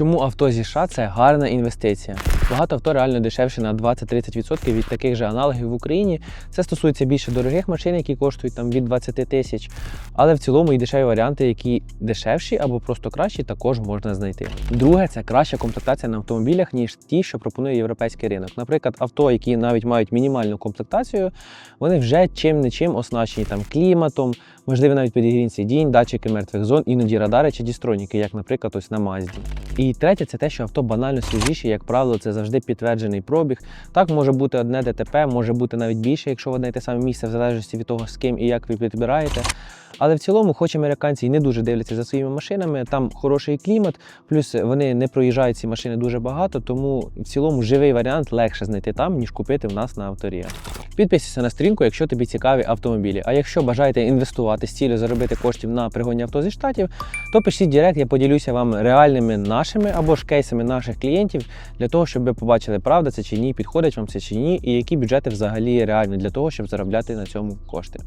Чому авто зі США це гарна інвестиція? Багато авто реально дешевше на 20-30% від таких же аналогів в Україні. Це стосується більше дорогих машин, які коштують там від 20 тисяч. Але в цілому і дешеві варіанти, які дешевші або просто кращі, також можна знайти. Друге, це краща комплектація на автомобілях, ніж ті, що пропонує європейський ринок. Наприклад, авто, які навіть мають мінімальну комплектацію, вони вже чим не чим оснащені там кліматом, можливо, навіть підігрінь сидінь, датчики мертвих зон, іноді радари чи дістроніки, як, наприклад, ось на Мазді. І третє, це те, що авто банально свіжіші, як правило, це завжди підтверджений пробіг. Так може бути одне ДТП, може бути навіть більше, якщо в одне саме місце, в залежності від того, з ким і як ви підбираєте. Але в цілому, хоч американці не дуже дивляться за своїми машинами, там хороший клімат, плюс вони не проїжджають ці машини дуже багато, тому в цілому живий варіант легше знайти там, ніж купити в нас на авторія. Підписуйся на стрінку, якщо тобі цікаві автомобілі. А якщо бажаєте інвестувати з цілею заробити коштів на пригоні авто зі штатів, то пишіть Директ, я поділюся вам реальними нашими або ж кейсами наших клієнтів для того, щоб ви побачили, правда це чи ні, підходить вам це чи ні, і які бюджети взагалі реальні для того, щоб заробляти на цьому кошти.